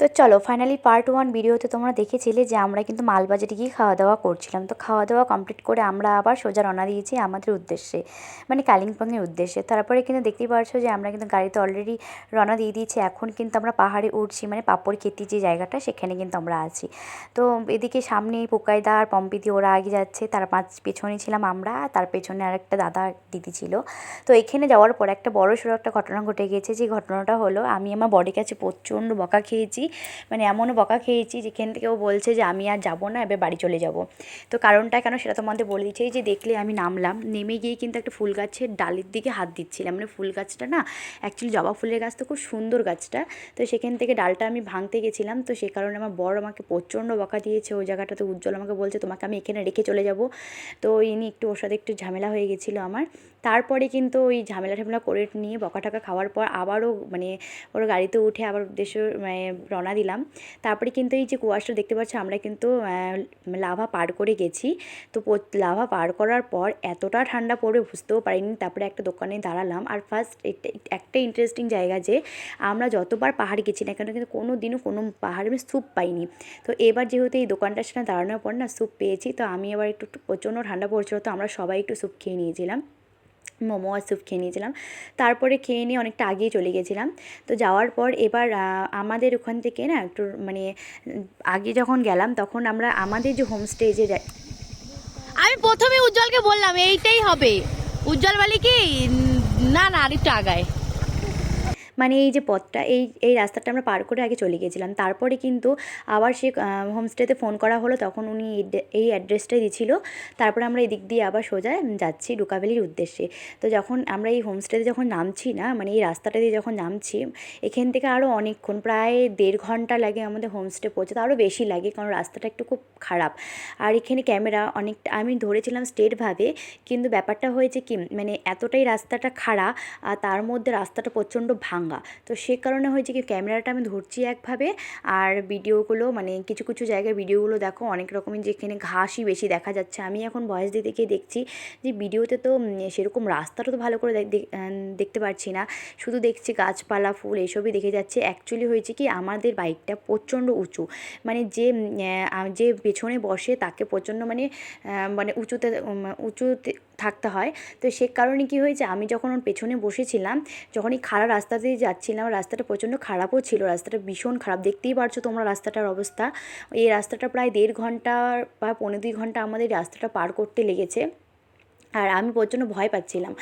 তো চলো finally part one ভিডিওতে তোমরা দেখেছিলে যে আমরা কিন্তু মালবাজারে গিয়ে খাওয়া দাওয়া করছিলাম। তো খাওয়া দাওয়া কমপ্লিট করে আমরা আবার সোজা রওনা দিয়েছি আমাদের উদ্দেশ্যে মানে কালিম্পংয়ের উদ্দেশ্যে। তারপরে কিন্তু দেখতেই পারছ যে আমরা কিন্তু গাড়িতে অলরেডি রওনা দিয়ে দিয়েছি। এখন কিন্তু আমরা পাহাড়ে উঠছি মানে পাপড় খেতে যে জায়গাটা, সেখানে কিন্তু আমরা আছি। তো এদিকে সামনে পোকাইদা আর পম্পিদি ওরা আগে যাচ্ছে, তার পাঁচ পেছনে ছিলাম আমরা তার পেছনে আরেকটা দাদা দিদি ছিল। তো এখানে যাওয়ার পর একটা বড় সড়ো একটা ঘটনা ঘটে গিয়েছে যে ঘটনাটা হলো, আমি আমার বডি কাছে প্রচণ্ড বকা খেয়েছি। মানে এমনও বকা খেয়েছি যেখান থেকে ও বলছে যে আমি আর যাব না, এবার বাড়ি চলে যাব। তো কারণটা কেন সেটা তোমাদের বলে দিচ্ছি যে দেখলে আমি নামলাম, নেমে গিয়ে কিন্তু একটা ফুল গাছের ডালের দিকে হাত দিচ্ছিলাম। মানে ফুল গাছটা না অ্যাকচুয়ালি জবা ফুলের গাছ তো খুব সুন্দর গাছটা, তো সেখান থেকে ডালটা আমি ভাঙতে গেছিলাম, তো সে কারণে আমার বড় আমাকে প্রচণ্ড বকা দিয়েছে ওই জায়গাটাতে উজ্জ্বল আমাকে বলছে, তোমাকে আমি এখানে রেখে চলে যাব। তো ইনি একটু ওর সাথে একটু ঝামেলা হয়ে গেছিল আমার। তারপরে কিন্তু ওই ঝামেলা ঠামেলা করে নিয়ে বকা টাকা খাওয়ার পর আবারও মানে ওর গাড়িতে উঠে আবার উদ্দেশ্য মানে রওনা দিলাম। তারপরে কিন্তু এই যে কুয়াশা দেখতে পাচ্ছ, আমরা কিন্তু লাভা পার করে গেছি। তো লাভা পার করার পর এতটা ঠান্ডা পড়ে বুঝতেও পারিনি। তারপরে একটা দোকানে দাঁড়ালাম। আর ফার্স্ট একটা ইন্টারেস্টিং জায়গা যে, আমরা যতবার পাহাড় গেছি না কেন, কিন্তু কোনো দিনও কোনো পাহাড়ে আমি স্যুপ পাইনি। তো এবার যেহেতু এই দোকানটার সাথে দাঁড়ানোর পর না স্যুপ পেয়েছি, তো আমি এবার একটু প্রচণ্ড ঠান্ডা পড়ছিল। তো আমরা সবাই একটু স্যুপ খেয়ে নিয়েছিলাম। মোমো আর স্যুপ খেয়ে নিয়েছিলাম। তারপরে খেয়ে নিয়ে অনেকটা আগেই চলে গেছিলাম। তো যাওয়ার পর এবার আমাদের ওখান থেকে না একটু মানে আগে যখন গেলাম তখন আমরা, আমাদের যে হোমস্টে যাই আমি প্রথমে উজ্জ্বলকে বললাম, এইটাই হবে। উজ্জ্বল বলে কি না না আরেকটু আগায়। মানে এই যে পথটা, এই এই রাস্তাটা আমরা পার করে আগে চলে গিয়েছিলাম। তারপরে কিন্তু আবার সে হোমস্টেতে ফোন করা হলো, তখন উনি এই অ্যাড্রেসটাই দিয়েছিল তারপরে আমরা এদিক দিয়ে আবার সোজা যাচ্ছি ডুকাভ্যালির উদ্দেশ্যে। তো যখন আমরা এই হোমস্টেতে যখন নামছি না মানে এই রাস্তাটা দিয়ে যখন নামছি, এখান থেকে আরও অনেকক্ষণ, প্রায় দেড় ঘণ্টা লাগে আমাদের হোমস্টে পৌঁছাতে। আরও বেশি লাগে, কারণ রাস্তাটা একটু খুব খারাপ। আর এখানে ক্যামেরা অনেকটা, আমি ধরেছিলাম স্টেটভাবে কিন্তু ব্যাপারটা হয়েছে কি মানে এতটাই রাস্তাটা খারাপ আর তার মধ্যে রাস্তাটা প্রচণ্ড ভাঙ। ভাঙা। তো সে কারণে হয়েছে কি, ক্যামেরাটা আমি ধরছি একভাবে আর ভিডিওগুলো মানে কিছু কিছু জায়গায় ভিডিওগুলো দেখো, অনেক রকমের যেখানে ঘাসই বেশি দেখা যাচ্ছে। আমি এখন ভয়েস দিতে গিয়ে দেখছি যে ভিডিওতে তো সেরকম রাস্তাটা তো ভালো করে দেখতে পারছি না। শুধু দেখছি গাছপালা, ফুল, এসবই দেখে যাচ্ছে। অ্যাকচুয়ালি হয়েছে কি, আমাদের বাইকটা প্রচণ্ড উঁচু। মানে যে যে পেছনে বসে তাকে প্রচণ্ড মানে মানে উঁচুতে উঁচুতে থাকতে হয়। তো সে কারণে কি হয়েছে, আমি যখন ওর পেছনে বসেছিলাম যখন এই খারাপ রাস্তা দিয়ে যাচ্ছিলাম, রাস্তাটা প্রচণ্ড খারাপও ছিল, রাস্তাটা ভীষণ খারাপ। দেখতেই পারছ তোমরা রাস্তাটার অবস্থা। এই রাস্তাটা প্রায় দেড় ঘণ্টা বা পনেরো দুই ঘণ্টা আমাদের রাস্তাটা পার করতে লেগেছে। আর আমি প্রচণ্ড ভয় পাচ্ছিলাম।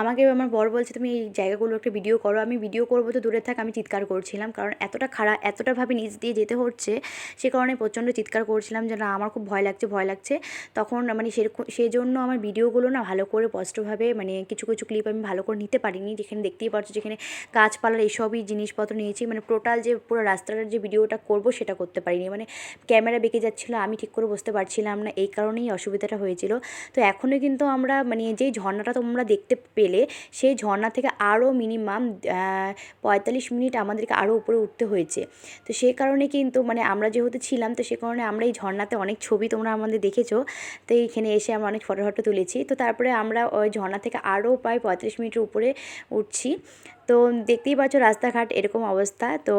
আমাকে আমার বর বলছে, তুমি এই জায়গাগুলো একটা ভিডিও করো। আমি ভিডিও করব তো দূরে থাক। আমি চিৎকার করছিলাম, কারণ এতটা খারাপ এতটাভাবে নিচ দিয়ে যেতে হচ্ছে, সে কারণে প্রচণ্ড চিৎকার করছিলাম যে, না, আমার খুব ভয় লাগছে ভয় লাগছে। তখন মানে সেরকম সেই জন্য আমার ভিডিওগুলো না ভালো করে স্পষ্টভাবে মানে কিছু কিছু ক্লিপ আমি ভালো করে নিতে পারিনি। যেখানে দেখতেই পাচ্ছ যেখানে গাছপালার এইসবই জিনিসপত্র নিয়েছি। মানে টোটাল যে পুরো রাস্তাটার যে ভিডিওটা করব সেটা করতে পারিনি। মানে ক্যামেরা বেঁকে যাচ্ছিল, আমি ঠিক করে বসতে পারছিলাম না। এই কারণেই অসুবিধাটা হয়েছিল। তো এখনও কিন্তু আমরা মানে যেই ঝর্ণাটা তোমরা দেখতে পেলে, সেই ঝর্ণা থেকে আরও মিনিমাম পঁয়তাল্লিশ মিনিট আমাদেরকে আরও উপরে উঠতে হয়েছে। তো সে কারণে কিন্তু মানে আমরা যেহেতু ছিলাম, তো সে কারণে আমরা এই ঝর্ণাতে অনেক ছবি তোমরা আমাদের দেখেছ। তো এইখানে এসে আমরা অনেক ফটো ফটো তুলেছি। তো তারপরে আমরা ওই ঝর্ণা থেকে আরও প্রায় পঁয়তাল্লিশ মিনিটের উপরে উঠছি। তো দেখতেই পাচ্ছ রাস্তাঘাট এরকম অবস্থা। তো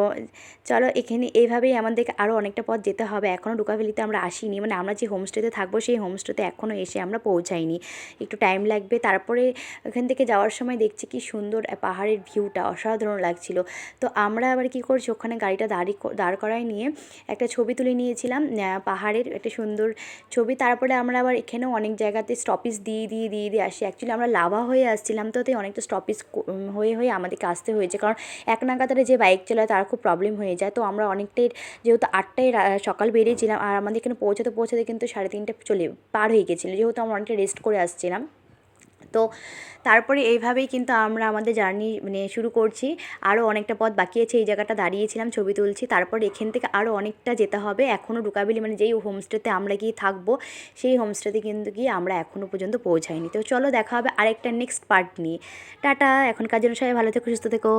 চলো এখানে এইভাবেই আমাদেরকে আরও অনেকটা পথ যেতে হবে। এখনও ডুকাভেলিতে আমরা আসিনি। মানে আমরা যে হোমস্টেতে থাকব, সেই হোমস্টেতে এখনও এসে আমরা পৌঁছাইনি। একটু টাইম লাগবে। তারপরে ওখান থেকে যাওয়ার সময় দেখছি কি সুন্দর পাহাড়ের ভিউটা অসাধারণ লাগছিল। তো আমরা আবার কি করছি? ওখানে গাড়িটা দাঁড়ি দাঁড় করায় নিয়ে একটা ছবি তুলে নিয়েছিলাম। পাহাড়ের একটা সুন্দর ছবি। তারপরে আমরা আবার এখানেও অনেক জায়গাতে স্টপিস দিয়ে দিয়ে দিয়ে দিয়ে আসি। অ্যাকচুয়ালি আমরা লাভা হয়ে আসছিলাম। তো তাই অনেকটা স্টপিস হয়ে হয়ে আমাদের আমাদেরকে আসতে হয়েছে। কারণ এক নাগাদারে যে বাইক চালায় তার খুব প্রবলেম হয়ে যায়। তো আমরা অনেকটাই যেহেতু আটটায় সকাল বেরিয়েছিলাম আর আমাদের এখানে পৌঁছাতে পৌঁছাতে কিন্তু সাড়ে তিনটে চলে, পার হয়ে গেছিল। যেহেতু আমরা অনেকটা রেস্ট করে আসছিলাম। তো তারপরে এইভাবেই কিন্তু আমরা আমাদের জার্নি মানে শুরু করছি। আরও অনেকটা পথ বাকি আছে, এই জায়গাটা দাঁড়িয়েছিলাম, ছবি তুলছি। তারপর এখান থেকে আরও অনেকটা যেতে হবে। এখনও ডুকাবিলি মানে যেই হোমস্টেতে আমরা গিয়ে থাকব, সেই হোমস্টেতে কিন্তু গিয়ে আমরা এখনও পর্যন্ত পৌঁছাইনি। তো চলো দেখা হবে আরেকটা নেক্সট পার্ট নিয়ে। টাটা এখন কাজের সবাই ভালো থেকো, সুস্থ থেকো।